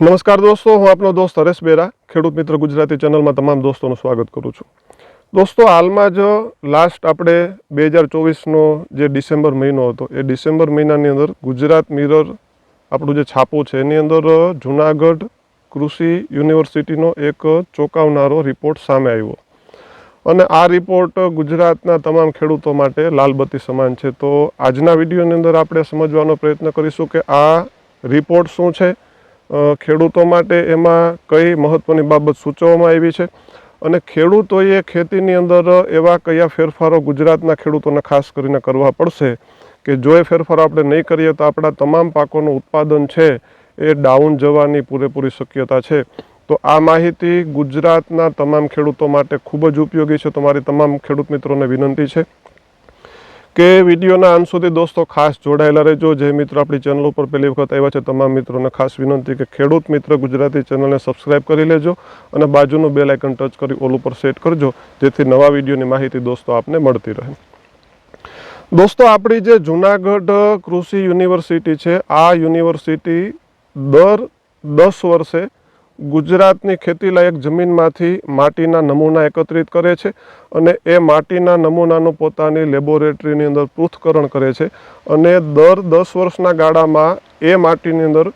નમસ્કાર દોસ્તો, હું આપનો દોસ્ત હરેશ બેરા, ખેડૂત મિત્ર ગુજરાતી ચેનલમાં તમામ દોસ્તોનું સ્વાગત કરું છું. દોસ્તો, હાલમાં જ લાસ્ટ આપણે બે હજાર ચોવીસનો જે ડિસેમ્બર મહિનો હતો, એ ડિસેમ્બર મહિનાની અંદર ગુજરાત મિરર આપણું જે છાપું છે, એની અંદર જુનાગઢ કૃષિ યુનિવર્સિટીનો એક ચોંકાવનારો રિપોર્ટ સામે આવ્યો. અને આ રિપોર્ટ ગુજરાતના તમામ ખેડૂતો માટે લાલબત્તી સમાન છે. તો આજના વિડીયોની અંદર આપણે સમજવાનો પ્રયત્ન કરીશું કે આ રિપોર્ટ શું છે ખેડૂતો માટે એમાં કઈ મહત્ત્વની બાબત સૂચવવામાં આવી છે? અને ખેડૂતોએ ખેતીની અંદર એવા કયા ફેરફારો ગુજરાતના ખેડૂતોને ખાસ કરીને કરવા પડશે કે જો એ ફેરફારો આપણે નહીં કરીએ તો આપણા તમામ પાકોનું ઉત્પાદન છે એ ડાઉન જવાની પૂરેપૂરી શક્યતા છે? તો આ માહિતી ગુજરાતના તમામ ખેડૂતો માટે ખૂબ જ ઉપયોગી છે. તમારી તમામ ખેડૂત મિત્રોને વિનંતી છે. કે વિડીયોના અંત સુધી દોસ્તો ખાસ જોડાયેલા રહેજો. જે મિત્રો આપણી ચેનલ ઉપર પહેલી વખત આવ્યા છે, તમામ મિત્રોને ખાસ વિનંતી કે ખેડૂત મિત્ર ગુજરાતી ચેનલને સબસ્ક્રાઇબ કરી લેજો અને બાજુનું બેલ આઇકન ટચ કરી ઓલ ઉપર સેટ કરજો, જેથી નવા વિડીયોની માહિતી દોસ્તો આપને મળતી રહે. દોસ્તો, આપણી જે જુનાગઢ કૃષિ યુનિવર્સિટી છે, આ યુનિવર્સિટી દર દસ વર્ષે ગુજરાતની ખેતીલાયક જમીનમાંથી માટીના નમૂના એકત્રિત કરે છે અને એ માટીના નમૂનાનું પોતાની લેબોરેટરીની અંદર પૃથ્થકરણ કરે છે. અને દર દસ વર્ષના ગાળામાં એ માટીની અંદર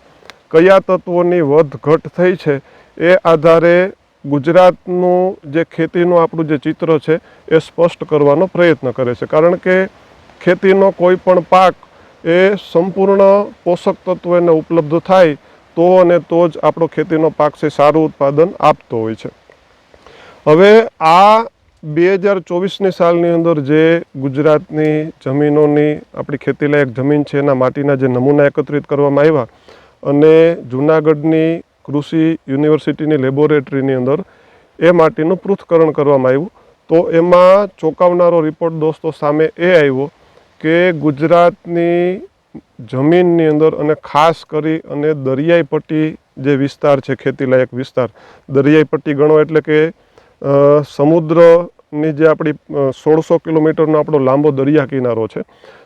કયા તત્વોની વધ ઘટ થઈ છે એ આધારે ગુજરાતનું જે ખેતીનું આપણું જે ચિત્ર છે એ સ્પષ્ટ કરવાનો પ્રયત્ન કરે છે. કારણ કે ખેતીનો કોઈ પણ પાક એ સંપૂર્ણ પોષક તત્વો એને ઉપલબ્ધ થાય તો અને તો જ આપણો ખેતીનો પાક છે સારું ઉત્પાદન આપતો હોય છે. હવે આ બે હજાર ચોવીસની સાલની અંદર જે ગુજરાતની જમીનોની આપણી ખેતીલાયક જમીન છે, એના માટીના જે નમૂના એકત્રિત કરવામાં આવ્યા અને જૂનાગઢની કૃષિ યુનિવર્સિટીની લેબોરેટરીની અંદર એ માટીનું પૃથ્થકરણ કરવામાં આવ્યું. તો એમાં ચોંકાવનારો રિપોર્ટ દોસ્તો સામે એ આવ્યો કે ગુજરાતની જમીનની અંદર અને ખાસ કરી અને દરિયાઈ પટ્ટી જે વિસ્તાર છે, ખેતીલાયક વિસ્તાર, દરિયાઈ પટ્ટી ગણો એટલે કે સમુદ્રની જે આપણી સોળસો કિલોમીટરનો આપણો લાંબો દરિયા કિનારો છે.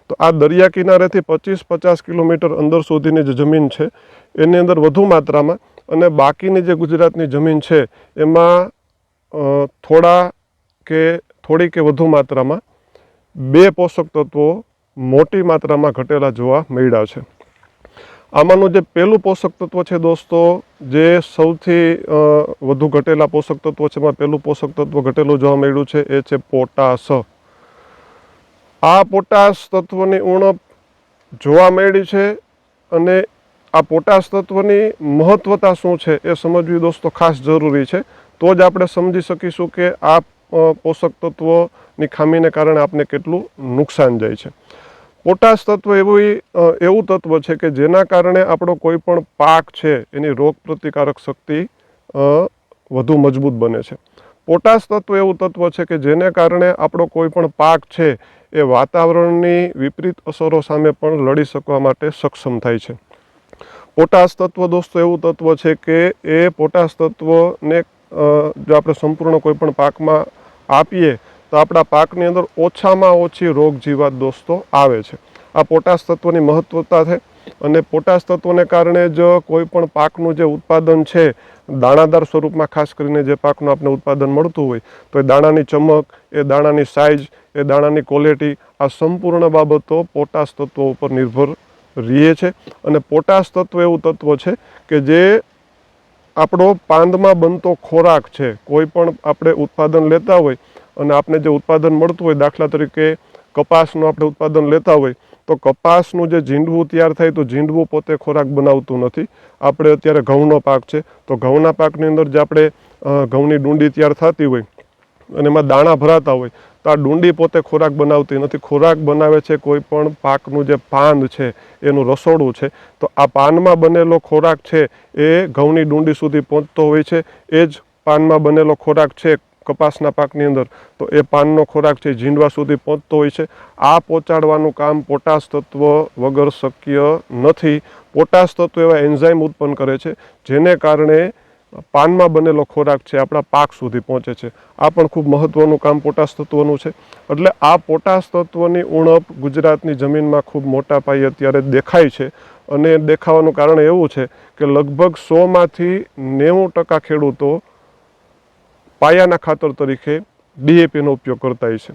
તો આ દરિયા કિનારેથી પચીસ પચાસ કિલોમીટર અંદર સુધીની જે જમીન છે, એની અંદર વધુ માત્રામાં અને બાકીની જે ગુજરાતની જમીન છે, એમાં થોડા કે, થોડી કે વધુ માત્રામાં બે પોષક તત્વો મોટી માત્રામાં ઘટેલા જોવા મળ્યા છે. આમાંનું જે પહેલું પોષક તત્વ છે દોસ્તો, જે સૌથી વધુ ઘટેલા પોષક તત્વો છે, એમાં પહેલું પોષક તત્વ ઘટેલું જોવા મળ્યું છે, એ છે પોટાશ. આ પોટાશ તત્વની ઉણપ જોવા મળી છે અને આ પોટાશ તત્વની મહત્વતા શું છે એ સમજવી દોસ્તો ખાસ જરૂરી છે. તો જ આપણે સમજી શકીશું કે આ પોષક તત્વોની ખામીને કારણે આપને કેટલું નુકસાન જાય છે. પોટાશ તત્વ એવું એવું તત્વ છે કે જેના કારણે આપણો કોઈ પણ પાક છે, એની રોગ પ્રતિકારક શક્તિ વધુ મજબૂત બને છે. પોટાશ તત્વ એવું તત્વ છે કે જેને કારણે આપણો કોઈ પણ પાક છે, એ વાતાવરણની વિપરીત અસરો સામે પણ લડી શકવા માટે સક્ષમ થાય છે. પોટાશ તત્વ દોસ્તો એવું તત્વ છે કે એ પોટાશ તત્વને જો આપણે સંપૂર્ણ કોઈ પણ પાકમાં આપીએ તો આપણા પાકની અંદર ઓછામાં ઓછી રોગ જીવાત દોસ્તો આવે છે. આ પોટાશ તત્વની મહત્વતા છે અને પોટાશ તત્વને કારણે જ કોઈ પણ પાકનું જે ઉત્પાદન છે, દાણાદાર સ્વરૂપમાં ખાસ કરીને જે પાકનું આપણે ઉત્પાદન મળતું હોય, તો એ દાણાની ચમક, એ દાણાની સાઇઝ એ દાણાની ક્વોલિટી આ સંપૂર્ણ બાબતો પોટાશ તત્વો ઉપર નિર્ભર રહે છે. અને પોટાશ તત્વ એવું તત્વ છે કે જે આપણો પાંદમાં બનતો ખોરાક છે, કોઈ પણ આપણે ઉત્પાદન લેતા હોય અને આપણે જે ઉત્પાદન મળતું હોય દાખલા તરીકે કપાસનું આપણે ઉત્પાદન લેતા હોય, તો કપાસનું જે ઝીંડવું તૈયાર થાય તો ઝીંડવું પોતે ખોરાક બનાવતું નથી. આપણે અત્યારે ઘઉંનો પાક છે, તો ઘઉંના પાકની અંદર જે આપણે ઘઉંની ડુંડી તૈયાર થતી હોય અને એમાં દાણા ભરાતા હોય, તો આ ડુંડી પોતે ખોરાક બનાવતી નથી. ખોરાક બનાવે છે કોઈ પણ પાકનું જે પાન છે, એનું રસોડું છે, તો આ પાનમાં બનેલો ખોરાક છે એ ઘઉંની ડુંડી સુધી પહોંચતો હોય છે. એ જ પાનમાં બનેલો ખોરાક છે કપાસના પાકની અંદર, તો એ પાનનો ખોરાક છે ઝીંડવા સુધી પહોંચતો હોય છે. આ પહોંચાડવાનું કામ પોટાશ તત્વ વગર શક્ય નથી. પોટાશ તત્વ એવા એન્ઝાઇમ ઉત્પન્ન કરે છે, જેને કારણે પાનમાં બનેલો ખોરાક છે આપણા પાક સુધી પહોંચે છે. આ પણ ખૂબ મહત્ત્વનું કામ પોટાશ તત્વનું છે. એટલે આ પોટાશ તત્વની ઉણપ ગુજરાતની જમીનમાં ખૂબ મોટા પાયે અત્યારે દેખાય છે. અને દેખાવાનું કારણ એવું છે કે લગભગ સોમાંથી નેવું ટકા ખેડૂતો પાયાના ખાતર તરીકે ડીએપીનો ઉપયોગ કરતા હોય છે.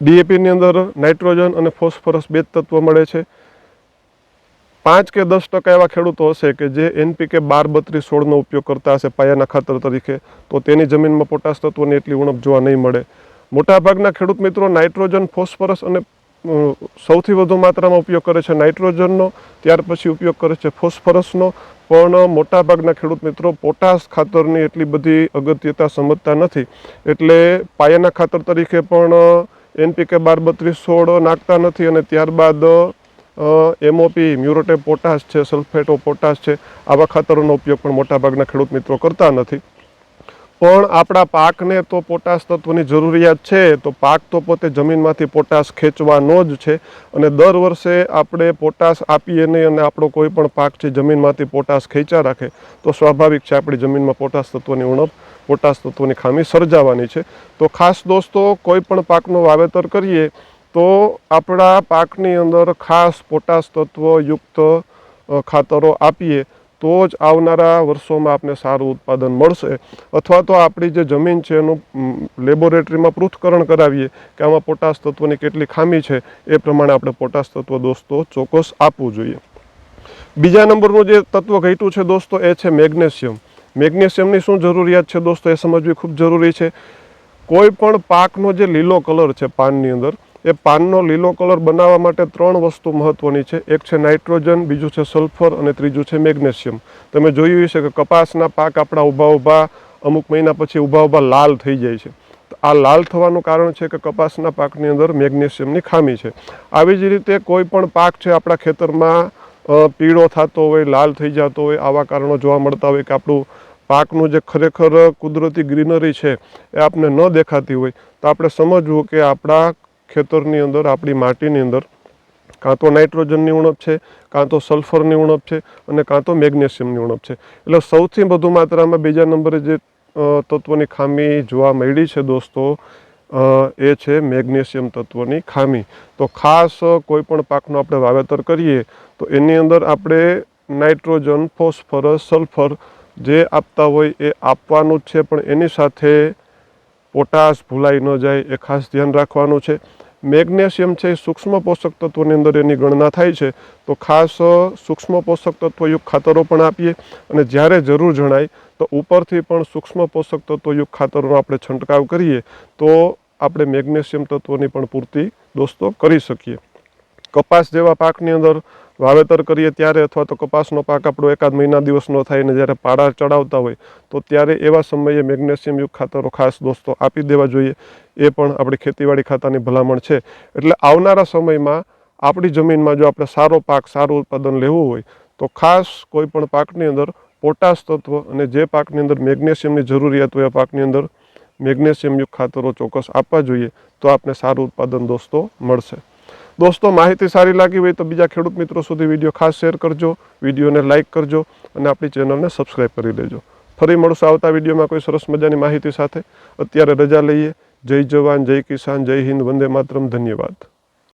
ડીએપીની અંદર નાઇટ્રોજન અને ફોસ્ફરસ બે તત્વ મળે છે. પાંચ કે દસ ટકા એવા ખેડૂતો હશે કે જે એનપીકે બાર બત્રીસ સોળનો ઉપયોગ કરતા હશે પાયાના ખાતર તરીકે, તો તેની જમીનમાં પોટાશ તત્વોની એટલી ઉણપ જોવા નહીં મળે. મોટાભાગના ખેડૂત મિત્રો નાઇટ્રોજન, ફોસ્ફરસ અને સૌથી વધુ માત્રામાં ઉપયોગ કરે છે નાઇટ્રોજનનો, ત્યાર પછી ઉપયોગ કરે છે ફોસ્ફરસનો પણ મોટાભાગના ખેડૂત મિત્રો પોટાશ ખાતરની એટલી બધી અગત્યતા સમજતા નથી. એટલે પાયાના ખાતર તરીકે પણ એનપીકે બાર બત્રીસ સોળ નાખતા નથી અને ત્યારબાદ એમઓપી મ્યુરોટે પોટાશ છે, સલ્ફેટો પોટાશ છે, આવા ખાતરોનો ઉપયોગ પણ મોટાભાગના ખેડૂત મિત્રો કરતા નથી. પણ આપણા પાકને તો પોટાશ તત્વની જરૂરિયાત છે, તો પાક તો પોતે જમીનમાંથી પોટાશ ખેંચવાનો જ છે. અને દર વર્ષે આપણે પોટાશ આપીએ નહીં અને આપણો કોઈ પણ પાક છે જમીનમાંથી પોટાશ ખેંચ્યા રાખે, તો સ્વાભાવિક છે આપણી જમીનમાં પોટાશ તત્વની ઉણપ, પોટાશ તત્વની ખામી સર્જાવાની છે. તો ખાસ દોસ્તો, કોઈ પણ પાકનું વાવેતર કરીએ, તો આપણા પાકની અંદર ખાસ પોટાશ તત્વયુક્ત ખાતરો આપીએ. તો જ આવનારા વર્ષોમાં આપને સારું ઉત્પાદન મળશે. અથવા તો આપણી જે જમીન છે એનું લેબોરેટરીમાં પૃથ્થકરણ કરાવીએ કે આમાં પોટાશ તત્વની કેટલી ખામી છે, એ પ્રમાણે આપણે પોટાશ તત્વ દોસ્તો ચોક્કસ આપવું જોઈએ. બીજા નંબરનું જે તત્વ ઘટ્યું છે દોસ્તો એ છે મેગ્નેશિયમ. મેગ્નેશિયમની શું જરૂરિયાત છે દોસ્તો એ સમજવી ખૂબ જરૂરી છે. કોઈ પણ પાકનો જે લીલો કલર છે પાનની અંદર એ પાનનો લીલો કલર બનાવવા માટે ત્રણ વસ્તુ મહત્ત્વની છે. એક છે નાઇટ્રોજન, બીજું છે સલ્ફર અને ત્રીજું છે મેગ્નેશિયમ. તમે જોયું હશે કે કપાસના પાક આપણા ઊભા ઊભા અમુક મહિના પછી ઊભા ઊભા લાલ થઈ જાય છે. આ લાલ થવાનું કારણ છે કે કપાસના પાકની અંદર મેગ્નેશિયમની ખામી છે. આવી જ રીતે કોઈ પણ પાક છે આપણા ખેતરમાં પીળો થતો હોય, લાલ થઈ જતો હોય, આવા કારણો જોવા મળતા હોય કે આપણું પાકનું જે ખરેખર કુદરતી ગ્રીનરી છે એ આપને ન દેખાતી હોય, તો આપણે સમજવું કે આપણા ખેતરની અંદર, આપણી માટીની અંદર. કાં તો નાઇટ્રોજનની ઉણપ છે, કાં તો સલ્ફરની ઉણપ છે અને કાં તો મેગ્નેશિયમની ઉણપ છે. એટલે સૌથી વધુ માત્રામાં બીજા નંબરે જે તત્વની ખામી જોવા મળી છે દોસ્તો એ છે મેગ્નેશિયમ તત્વની ખામી. તો ખાસ કોઈ પણ પાકનું આપણે વાવેતર કરીએ, તો એની અંદર આપણે નાઇટ્રોજન, ફોસ્ફરસ, સલ્ફર જે આપતા હોય એ આપવાનું જ છે, પણ એની સાથે પોટાશ ભૂલાઈ ન જાય એ ખાસ ધ્યાન રાખવાનું છે. મેગ્નેશિયમ છે એ સૂક્ષ્મ પોષક તત્વોની અંદર એની ગણના થાય છે. તો ખાસ સૂક્ષ્મ પોષક તત્વયુક્ત ખાતરો પણ આપીએ અને જ્યારે જરૂર જણાય તો ઉપરથી પણ સૂક્ષ્મ પોષક તત્વયુક્ત ખાતરોનો આપણે છંટકાવ કરીએ તો આપણે મેગ્નેશિયમ તત્વોની પણ પૂર્તિ દોસ્તો કરી શકીએ. કપાસ જેવા પાકની અંદર વાવેતર કરીએ ત્યારે અથવા તો કપાસનો પાક આપણો એકાદ મહિના દિવસનો થાય ને જ્યારે પાડા ચડાવતા હોય, તો ત્યારે એવા સમયે મેગ્નેશિયમયુક્ત ખાતરો ખાસ દોસ્તો આપી દેવા જોઈએ. એ પણ આપણી ખેતીવાડી ખાતાની ભલામણ છે. એટલે આવનારા સમયમાં આપણી જમીનમાં જો આપણે સારો પાક, સારું ઉત્પાદન લેવું હોય, તો ખાસ કોઈ પણ પાકની અંદર પોટાશ તત્વ અને જે પાકની અંદર મેગ્નેશિયમની જરૂરિયાત હોય, એ પાકની અંદર મેગ્નેશિયમયુક્ત ખાતરો ચોક્કસ આપવા જોઈએ, તો આપને સારું ઉત્પાદન દોસ્તો મળશે. દોસ્તો, માહિતી સારી લાગી હોય તો બીજા ખેડૂત મિત્રો સુધી વીડિયો ખાસ શેર કરજો, વિડીયોને લાઇક કરજો અને આપણી ચેનલને સબસ્ક્રાઈબ કરી લેજો ફરી મળશું આવતા વિડીયોમાં કોઈ સરસ મજાની માહિતી સાથે. અત્યારે રજા લઈએ. જય જવાન, જય કિસાન, જય હિન્દ, વંદે માતરમ. ધન્યવાદ.